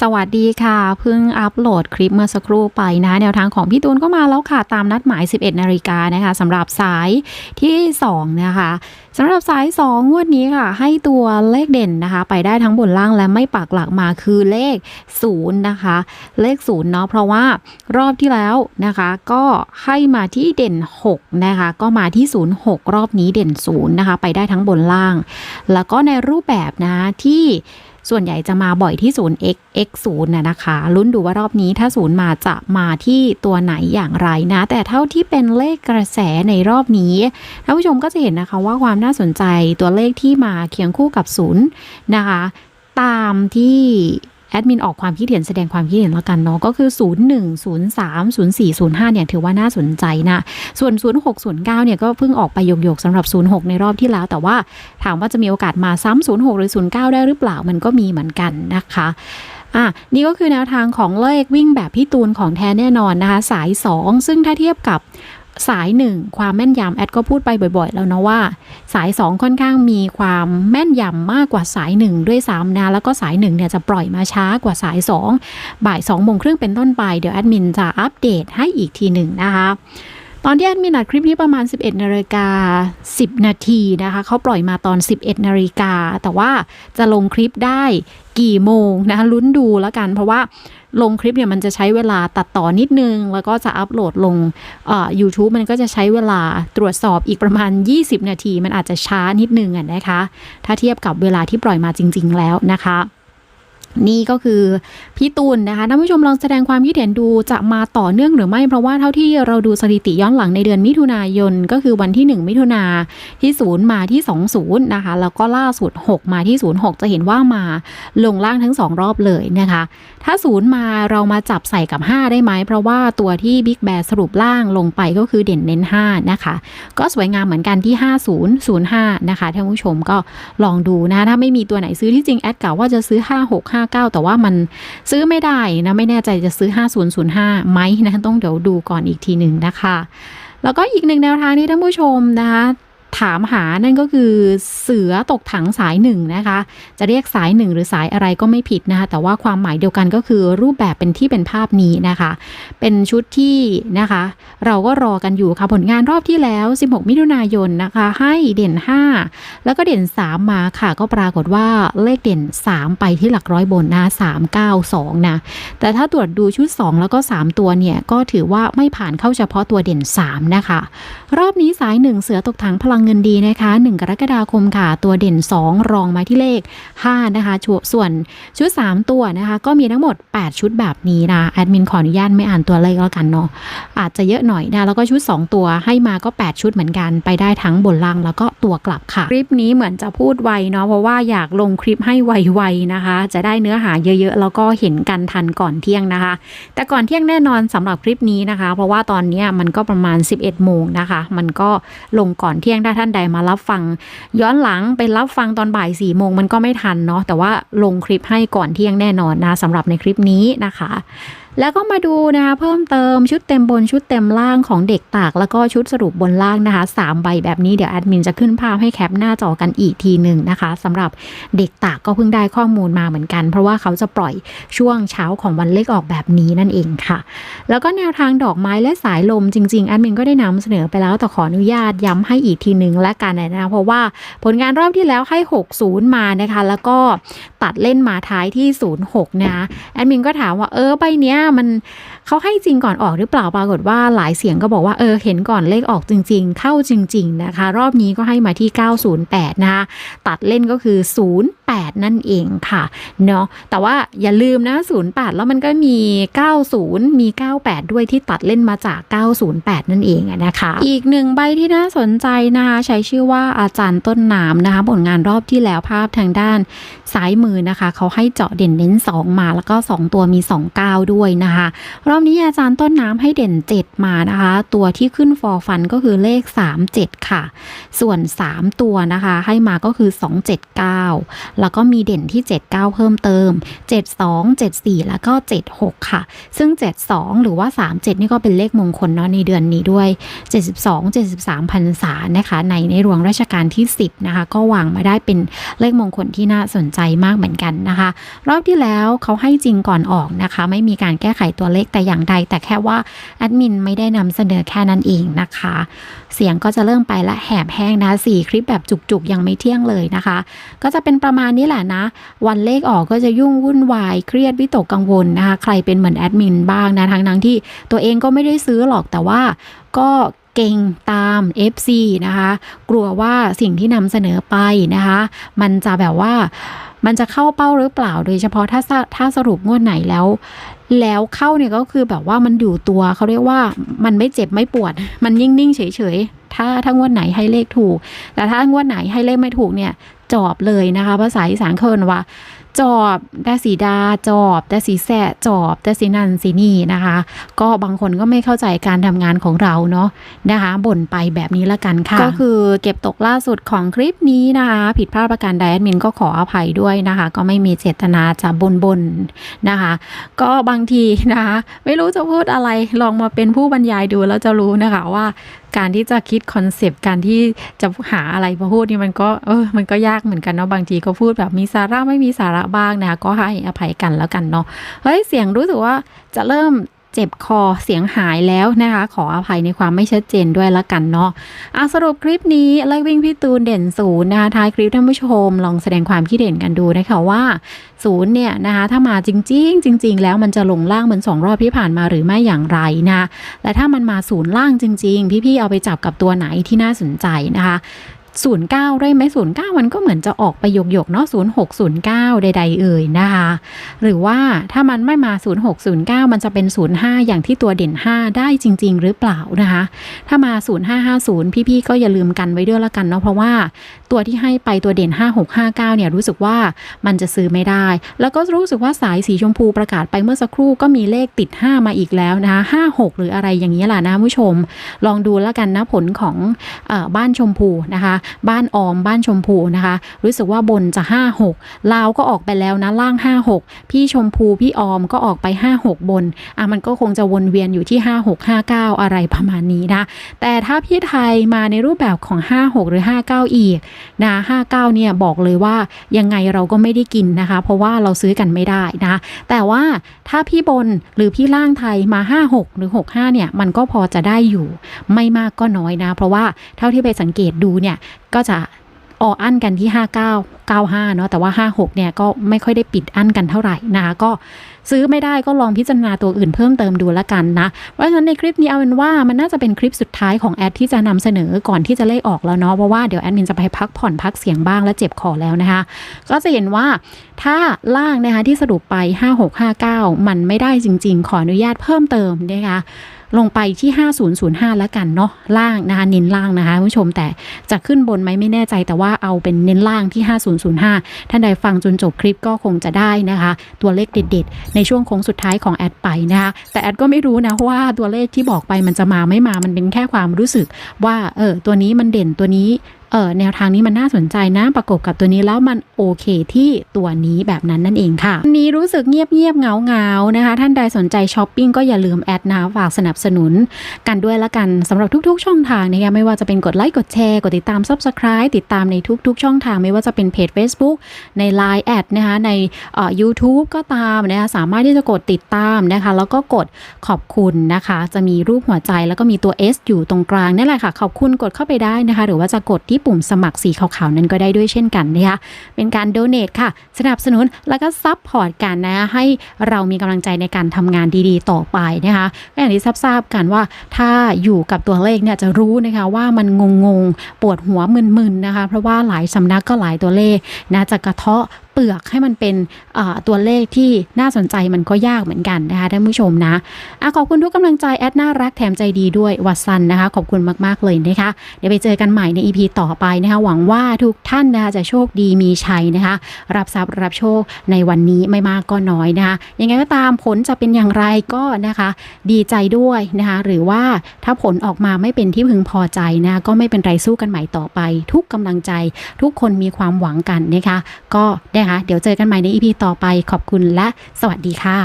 สวัสดีค่ะ เพิ่งอัปโหลดคลิปเมื่อสักครู่ไปนะแนวทางของพี่ตูนก็มาแล้วค่ะ ตามนัดหมาย 11 นาฬิกานะคะสำหรับสายที่ 2 นะคะสำหรับสาย 2 งวดนี้ค่ะ ให้ตัวเลขเด่นนะคะ ไปได้ทั้งบนล่างและไม่ปักหลักมาคือเลข 0 นะคะ เลข 0 เนาะเพราะว่ารอบที่แล้วนะคะ ก็ให้มาที่เด่น 6 นะคะ ก็มาที่ 0 6 รอบนี้เด่น 0 นะคะ ไปได้ทั้งบนล่าง แล้วก็ในรูปแบบนะที่ ส่วนใหญ่จะมาบ่อยที่ศูนย์ x x 0นะนะคะลุ้นดูว่ารอบนี้ถ้าศูนย์มาจะมาที่ตัวไหนอย่างไรนะ แต่เท่าที่เป็นเลขกระแสในรอบนี้ท่านผู้ชมก็จะเห็นนะคะว่าความน่าสนใจตัวเลขที่มาเคียงคู่กับศูนย์นะคะ ตามที่ แอดมินออกความคิดเห็นแสดงความคิดเห็นแล้วกันเนาะก็คือ 0 1 0 3 0 4 0 5เนี่ยถือว่าน่าสนใจนะ ส่วน 0 6 0 9เนี่ยก็เพิ่งออกไปโยกๆสำหรับ 0 6 ในรอบที่แล้ว แต่ว่าถามว่าจะมีโอกาสมาซ้ำ0 6 หรือ 0 9 ได้หรือเปล่ามันก็มีเหมือนกันนะคะอะนี่ก็คือแนวทางของเลขวิ่งแบบพี่ตูนของแท้แน่นอนนะคะ สาย 2 ซึ่งถ้าเทียบกับ สายหนึ่งความแม่นยำแอดก็พูดไปบ่อย ๆ แล้วนะว่า สาย 2 ค่อนข้างมีความแม่นยำมากกว่าสาย 1 ด้วยซ้ำนะ แล้วก็สาย 1 เนี่ยจะปล่อยมาช้ากว่าสาย 2 บ่าย2โมงครึ่งเป็นต้นไป เดี๋ยวแอดมินจะอัปเดตให้อีกทีหนึ่งนะคะตอนที่แอดมินอัดคลิปนี้ประมาณ 11นาฬิกา10 นาทีนะคะเขาปล่อยมาตอน 11นาฬิกาแต่ว่าจะลงคลิปได้กี่โมงนะคะลุ้นดูแล้วกันเพราะว่า ลงคลิปเนี่ยมันจะใช้เวลาตัดต่อนิดนึง แล้วก็จะอัปโหลดลงอ่อ YouTube มันก็จะใช้เวลาตรวจสอบอีกประมาณ 20 นาที มันอาจจะช้านิดนึงอะนะคะ ถ้าเทียบกับเวลาที่ปล่อยมาจริง ๆ แล้วนะคะ นี่ก็คือพี่ตูนนะคะท่านผู้ชมลองแสดงความคิดเห็นดูจะมาต่อเนื่องหรือไม่ เพราะว่าเท่าที่เราดูสถิติย้อนหลังในเดือนมิถุนายน ก็คือวันที่ 1 มิถุนาที่0มาที่ 20 นะคะ แล้วก็ล่าสุด 6 มาที่ 06 จะเห็นว่ามาลงล่างทั้ง 2 รอบเลยนะคะ ถ้า0มาเรามาจับใส่กับ 5 ได้ไหม เพราะว่าตัวที่บิ๊กแบสรุปล่างลงไปก็คือเด่นเน้น 5 นะคะ ก็สวยงามเหมือนกันที่ 5005 นะคะท่านผู้ชมก็ลองดูนะถ้าไม่มีตัวไหนซื้อที่จริงแอดกล่าวว่าจะซื้อ5659 แต่ว่ามันซื้อไม่ได้นะไม่แน่ใจจะซื้อ 5005ไหมนะต้องเดี๋ยวดูก่อนอีกทีหนึ่งนะคะ แล้วก็อีกหนึ่งแนวทางที่ท่านผู้ชมนะคะ ถามหานั่นก็คือเสือตกถังสายหนึ่งนะคะ จะเรียกสายหนึ่งหรือสายอะไรก็ไม่ผิดนะคะ แต่ว่าความหมายเดียวกันก็คือรูปแบบเป็นที่เป็นภาพนี้นะคะ เป็นชุดที่นะคะ เราก็รอกันอยู่ค่ะผลงานรอบที่แล้ว 16 มิถุนายนนะคะ ให้เด่น 5 แล้วก็เด่น 3 มาค่ะ ก็ปรากฏว่าเลขเด่น 3 ไปที่หลักร้อยบนนะ3 9 2 นะ แต่ถ้าตรวจดูชุด 2 แล้วก็ 3 ตัวเนี่ยก็ถือว่าไม่ผ่านเข้าเฉพาะตัวเด่น 3 นะคะ รอบนี้สาย 1 เสือตกถังพลังเงินดีนะคะ 1 กรกฎาคมค่ะ ตัวเด่น 2 รองมาที่เลข 5 นะคะชส่วนชุด 3 ตัวนะคะ ก็มีทั้งหมด 8 ชุดแบบนี้นะแอดมินขออนุญาตไม่อ่านตัวเลขแล้วกันเนาะอาจจะเยอะหน่อยนะแล้วก็ชุด 2 ตัวให้มาก็ 8 ชุดเหมือนกันไปได้ทั้งบนล่างแล้วก็ตัวกลับค่ะ คลิปนี้เหมือนจะพูดไวเนาะเพราะว่าอยากลงคลิปให้ไวๆนะคะ จะได้เนื้อหาเยอะๆ แล้วก็เห็นกันทันก่อนเที่ยงนะคะ แต่ก่อนเที่ยงแน่นอนสำหรับคลิปนี้นะคะ เพราะว่าตอนนี้มันก็ประมาณ 11โมงนะคะ มันก็ลงก่อนเที่ยงถ้ท่านใดมารับฟัง ย้อนหลังไปรับฟังตอนบ่าย4โมงมันก็ไม่ทันเนาะแต่ว่าลงคลิปให้ก่อนเที่ยงแน่นอนนะสำหรับในคลิปนี้นะคะ แล้วก็มาดูนะคะเพิ่มเติมชุดเต็มบนชุดเต็มล่างของเด็กตาก แล้วก็ชุดสรุปบนล่างนะคะ3ใบแบบนี้เดี๋ยวแอดมินจะขึ้นภาพให้แคปหน้าจอกันอีกทีหนึ่งนะคะสำหรับเด็กตากก็เพิ่งได้ข้อมูลมาเหมือนกัน เพราะว่าเขาจะปล่อยช่วงเช้าของวันเลขออกแบบนี้นั่นเองค่ะ แล้วก็แนวทางดอกไม้และสายลมจริงๆแอดมินก็ได้นำเสนอไปแล้วแต่ขออนุญาตย้ำให้อีกทีหนึ่งและกันนะเพราะว่าผลงานรอบที่แล้วให้ 60 มานะคะ แล้วก็ตัดเล่นมาท้ายที่ 06 นะแอดมินก็ถามว่าเออใบเนี้ยมันเขาให้จริงก่อนออกหรือเปล่าปรากฏว่าหลายเสียงก็บอกว่าเออเห็นก่อนเลขออกจริง ๆ เข้าจริง ๆนะคะ รอบนี้ก็ให้มาที่ 908 นะคะตัดเล่นก็คือ 08 นั่นเองค่ะเนาะแต่ว่าอย่าลืมนะ 08 แล้วมันก็มี 90 มี 98 ด้วยที่ตัดเล่นมาจาก 908 นั่นเองนะคะ อีกหนึ่งใบที่น่าสนใจนะคะใช้ชื่อว่าอาจารย์ต้นน้ำนะคะผลงานรอบที่แล้วภาพทางด้านซ้ายมือนะคะเขาให้เจาะเด่นเน้น 2 มาแล้วก็ 2 ตัวมี 29 ด้วยนะคะ รอบนี้อาจารย์ต้นน้ำให้เด่น 7 มานะคะ ตัวที่ขึ้นฟอร์ฟันก็คือเลข 3 7 ค่ะ ส่วน 3 ตัวนะคะ ให้มาก็คือ 2 7 9 แล้วก็มีเด่นที่ 79 เพิ่มเติม 72 74 แล้วก็ 76 ค่ะ ซึ่ง 72 หรือว่า 37 นี่ก็เป็นเลขมงคลเนาะในเดือนนี้ด้วย 72 73พรรษานะคะ ในในหลวงรัชกาลที่ 10 นะคะ ก็วางมาได้เป็นเลขมงคลที่น่าสนใจมากเหมือนกันนะคะ รอบที่แล้วเขาให้จริงก่อนออกนะคะ ไม่มีการแก้ไขตัวเลขแต่อย่างใด แต่แค่ว่าแอดมินไม่ได้นำเสนอแค่นั้นเองนะคะ เสียงก็จะเริ่มไปละแหบแห้งนะสี่คลิปแบบจุกๆ ยังไม่เที่ยงเลยนะคะ ก็จะเป็นประมาณนี้แหละนะ วันเลขออกก็จะยุ่งวุ่นวายเครียดวิตกกังวลนะคะ ใครเป็นเหมือนแอดมินบ้างนะทั้งทั้งที่ตัวเองก็ไม่ได้ซื้อหรอกแต่ว่าก็เก่งตาม FC นะคะ กลัวว่าสิ่งที่นำเสนอไปนะคะ มันจะแบบว่า มันจะเข้าเป้าหรือเปล่า โดยเฉพาะถ้าถ้าสรุปงวดไหนแล้ว แล้วเข้าเนี่ยก็คือแบบว่ามันอยู่ตัวเขาเรียกว่ามันไม่เจ็บไม่ปวด มันนิ่งๆเฉยๆ ถ้าถ้างวดไหนให้เลขถูก แต่ถ้างวดไหนให้เลขไม่ถูกเนี่ยจอบเลยนะคะ ภาษาอีสานเคินว่า จอบแต่สีดาจอบแต่สีแสะจอบแต่สีนันสีนี่นะคะ ก็บางคนก็ไม่เข้าใจการทำงานของเราเนาะนะคะบ่นไปแบบนี้ละกันค่ะ ก็คือเก็บตกล่าสุดของคลิปนี้นะคะผิดพลาดประการใดแอดมินก็ขออภัยด้วยนะคะ ก็ไม่มีเจตนาจะบนบนๆนะคะ ก็บางทีนะคะไม่รู้จะพูดอะไรลองมาเป็นผู้บรรยายดูแล้วจะรู้นะคะว่า การที่จะคิดคอนเซปต์การที่จะหาอะไรมาพูดนี่มันก็เออมันก็ยากเหมือนกันเนาะบางทีก็พูดแบบมีสาระไม่มีสาระบ้างนะคะก็ให้อภัยกันแล้วกันเนาะเฮ้ยเสียงรู้สึกว่าจะเริ่ม เจ็บคอเสียงหายแล้วนะคะ ขออภัยในความไม่ชัดเจนด้วยละกันเนาะอะสรุปคลิปนี้เลขวิ่งพี่ตูนเด่นศูนย์นะคะท้ายคลิปท่านผู้ชมลองแสดงความคิดเห็นกันดูนะคะว่าศูนย์เนี่ยนะคะถ้ามาจริง ๆ จริง ๆ แล้วมันจะลงล่างเหมือนสองรอบที่ผ่านมาหรือไม่อย่างไรนะและถ้ามันมาศูนย์ล่างจริง ๆ พี่ๆเอาไปจับกับตัวไหนที่น่าสนใจนะคะ ศูนย์เก้าได้ไหมศูนย์เก้ามันก็เหมือนจะออกไปหยกๆเนาะศูนย์หกศูนย์เก้าใด ๆ เอ่ยนะคะ หรือว่าถ้ามันไม่มา 0609 มันจะเป็น 05 อย่างที่ตัวเด่น 5 ได้จริง ๆ หรือเปล่านะคะ ถ้ามา 0550 พี่ๆก็อย่าลืมกันไว้ด้วยละกันเนาะเพราะว่าตัวที่ให้ไปตัวเด่น 5659 เนี่ยรู้สึกว่ามันจะซื้อไม่ได้ แล้วก็รู้สึกว่าสายสีชมพูประกาศไปเมื่อสักครู่ก็มีเลขติด 5 มาอีกแล้วนะคะ56 หรืออะไรอย่างนี้แหละนะผู้ชม ลองดูแล้วกันนะผลของอบ้านชมพูนะคะบ้านออมบ้านชมพูนะคะ รู้สึกว่าบนจะ 56ลาวก็ออกไปแล้วนะล่าง 56 พี่ชมพูพี่ออมก็ออกไป 56 บนอะมันก็คงจะวนเวียนอยู่ที่ 56 59 อะไรประมาณนี้นะ แต่ถ้าพี่ไทยมาในรูปแบบของ 56 หรือ 59 อีกนะ59 เนี่ยบอกเลยว่ายังไงเราก็ไม่ได้กินนะคะ เพราะว่าเราซื้อกันไม่ได้นะ แต่ว่าถ้าพี่บนหรือพี่ล่างไทยมา 56 หรือ 65 เนี่ย มันก็พอจะได้อยู่ไม่มากก็น้อยนะ เพราะว่าเท่าที่ไปสังเกตดูเนี่ยก็จะอออั้นกันที่ 59 95 เนาะแต่ว่า 56 เนี่ยก็ไม่ค่อยได้ปิดอั้นกันเท่าไหร่นะคะก็ซื้อไม่ได้ก็ลองพิจารณาตัวอื่นเพิ่มเติมดูละกันนะ เพราะฉะนั้นในคลิปนี้เอาเป็นว่ามันน่าจะเป็นคลิปสุดท้ายของแอดที่จะนำเสนอก่อนที่จะเลขออกแล้วเนาะเพราะว่าเดี๋ยวแอดมินจะไปพักผ่อนพักเสียงบ้างและเจ็บคอแล้วนะคะ ก็จะเห็นว่าถ้าล่างนะคะที่สรุปไป 5659 มันไม่ได้จริง ๆ ขออนุญาตเพิ่มเติมนะคะ ลงไปที่ 5005 แล้วกันเนาะล่างนะคะเน้นล่างนะคะผู้ชมแต่จะขึ้นบนไหมไม่แน่ใจแต่ว่าเอาเป็นเน้นล่างที่ 5005 ท่านใดฟังจนจบคลิปก็คงจะได้นะคะ ตัวเลขเด็ดๆ ในช่วงโค้งสุดท้ายของแอดไปนะคะแต่แอดก็ไม่รู้นะว่าตัวเลขที่บอกไปมันจะมาไม่มามันเป็นแค่ความรู้สึกว่าเออตัวนี้มันเด่นตัวนี้ เออแนวทางนี้มันน่าสนใจนะประกบกับตัวนี้แล้วมันโอเคที่ตัวนี้แบบนั้นนั่นเองค่ะวันนี้รู้สึกเงียบเงียบๆเงาเงาๆนะคะ ท่านใดสนใจช้อปปิ้งก็อย่าลืมแอดนะฝากสนับสนุนกันด้วยละกันสำหรับทุกๆ ช่องทางนะคะไม่ว่าจะเป็นกดไลค์กดแชร์กดติดตาม Subscribe ติดตามในทุกๆ ช่องทางไม่ว่าจะเป็นเพจ Facebook ใน Line แอดนะคะในเอ่อ YouTube ก็ตามนะคะสามารถที่จะกดติดตามนะคะ แล้วก็กดขอบคุณนะคะ จะมีรูปหัวใจแล้วก็มีตัว S อยู่ตรงกลางนั่นแหละค่ะ ขอบคุณกดเข้าไปได้นะคะ หรือว่าจะกดที่ปุ่มสมัครสีขาวๆนั้นก็ได้ด้วยเช่นกันนะคะเป็นการโดเน a t ค่ะ สนับสนุนแล้วก็ซับพอร์ตกันนะให้เรามีกำลังใจในการทำงานดีๆ ต่อไปนะคะก็อย่างที่ทราบกันว่าถ้าอยู่กับตัวเลขเนี่ยจะรู้นะคะว่ามันงงๆ ปวดหัวมึนๆนะคะ เพราะว่าหลายสำนักก็หลายตัวเลขนะจะกระเทาะ เปลือกให้มันเป็นตัวเลขที่น่าสนใจมันก็ยากเหมือนกันนะคะท่านผู้ชมนะอะขอบคุณทุกกำลังใจแอดน่ารักแถมใจดีด้วยวัดซันนะคะ ขอบคุณมาก ๆ เลยนะคะ เดี๋ยวไปเจอกันใหม่ใน EP ต่อไปนะคะ หวังว่าทุกท่านนะคะจะโชคดีมีชัยนะคะ รับทรัพย์รับโชคในวันนี้ไม่มากก็น้อยนะคะ ยังไงก็ตามผลจะเป็นอย่างไรก็นะคะ ดีใจด้วยนะคะ หรือว่าถ้าผลออกมาไม่เป็นที่พึงพอใจนะก็ไม่เป็นไรสู้กันใหม่ต่อไป ทุกกำลังใจ ทุกคนมีความหวังกันนะคะ ก็ได้นะคะ เดี๋ยวเจอกันใหม่ใน EP ต่อไปขอบคุณและสวัสดีค่ะ